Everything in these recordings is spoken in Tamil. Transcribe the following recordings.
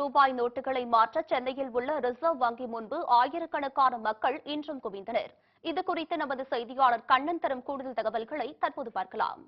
ரூபாய் நோட்டுகளை மாற்ற சென்னையில் உள்ள ரிசர்வ் வங்கி முன்பு ஆயிரக்கணக்கான மக்கள் இன்றும் குவிந்தனர். இது குறித்து நமது செய்தியாளர் கண்ணன் தரும் கூடுதல் தகவல்களை தற்போது பார்க்கலாம்.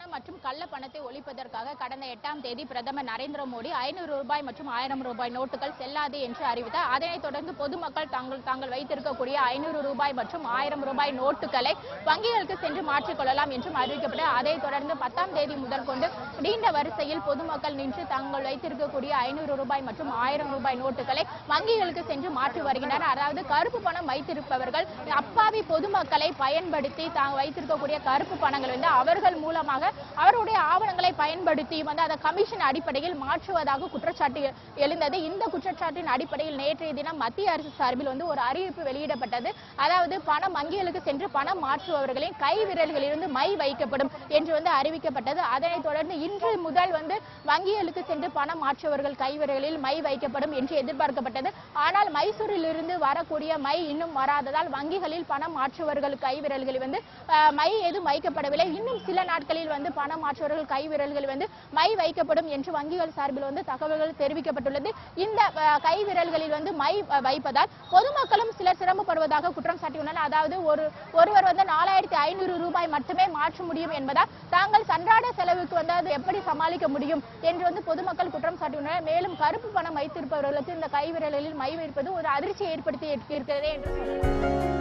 பணம் மற்றும் கள்ள பணத்தை ஒழிப்பதற்காக கடந்த எட்டாம் தேதி பிரதமர் நரேந்திர மோடி ஐநூறு ரூபாய் மற்றும் ஆயிரம் ரூபாய் நோட்டுகள் செல்லாது என்று அறிவித்தார். அதனைத் தொடர்ந்து பொதுமக்கள் தாங்கள் தாங்கள் வைத்திருக்கக்கூடிய ஐநூறு ரூபாய் மற்றும் ஆயிரம் ரூபாய் நோட்டுகளை வங்கிகளுக்கு சென்று மாற்றிக்கொள்ளலாம் என்றும் அறிவிக்கப்பட்டு அதைத் தொடர்ந்து பத்தாம் தேதி முதற்கொண்டு நீண்ட வரிசையில் பொதுமக்கள் நின்று தாங்கள் வைத்திருக்கக்கூடிய ஐநூறு ரூபாய் மற்றும் ஆயிரம் ரூபாய் நோட்டுகளை வங்கிகளுக்கு சென்று மாற்றி வருகின்றனர். அதாவது கருப்பு பணம் வைத்திருப்பவர்கள் அப்பாவி பொதுமக்களை பயன்படுத்தி தாங்கள் வைத்திருக்கக்கூடிய கருப்பு பணங்கள் வந்து அவர்கள் மூலமாக அவருடைய ஆவணங்களை பயன்படுத்தி வந்து அதை கமிஷன் அடிப்படையில் மாற்றுவதாக குற்றச்சாட்டு எழுந்தது. இந்த குற்றச்சாட்டின் அடிப்படையில் நேற்றைய தினம் மத்திய அரசு சார்பில் வந்து ஒரு அறிவிப்பு வெளியிடப்பட்டது. அதாவது பணம் வங்கிகளுக்கு சென்று பணம் மாற்றுபவர்களின் கை விரல்களிலிருந்து மை வைக்கப்படும் என்று வந்து அறிவிக்கப்பட்டது. அதனைத் தொடர்ந்து இன்று முதல் வந்து வங்கிகளுக்கு சென்று பணம் மாற்றுபவர்கள் கை மை வைக்கப்படும் என்று எதிர்பார்க்கப்பட்டது. ஆனால் மைசூரிலிருந்து வரக்கூடிய மை இன்னும் வராததால் வங்கிகளில் பணம் மாற்றுபவர்கள் கைவிரல்களில் வந்து மை எதுவும் வைக்கப்படவில்லை. இன்னும் சில நாட்களில் வந்து பணம் மாற்றுபவர்கள் கைவிரல் விரல்கள் வந்து மை வைக்கப்படும் என்று வங்கிகள் சார்பில் வந்து தகவல்கள் தெரிவிக்கப்பட்டுள்ளது. இந்த கை விரல்களில் வந்து மை வைப்பதால் பொதுமக்களும் சிலர் சிரமப்படுவதாக குற்றம் சாட்டியுள்ளனர். அதாவது ஒரு ஒருவர் வந்து நாலாயிரத்தி ஐநூறு ரூபாய் மட்டுமே மாற்ற முடியும் என்பதால் தாங்கள் அன்றாட செலவுக்கு வந்து அது எப்படி சமாளிக்க முடியும் என்று வந்து பொதுமக்கள் குற்றம் சாட்டியுள்ளனர். மேலும் கருப்பு பணம் வைத்திருப்பவர்களுக்கு இந்த கை விரல்களில் மை வைப்பது ஒரு அதிர்ச்சியை ஏற்படுத்தி இருக்கிறது என்று சொல்லலாம்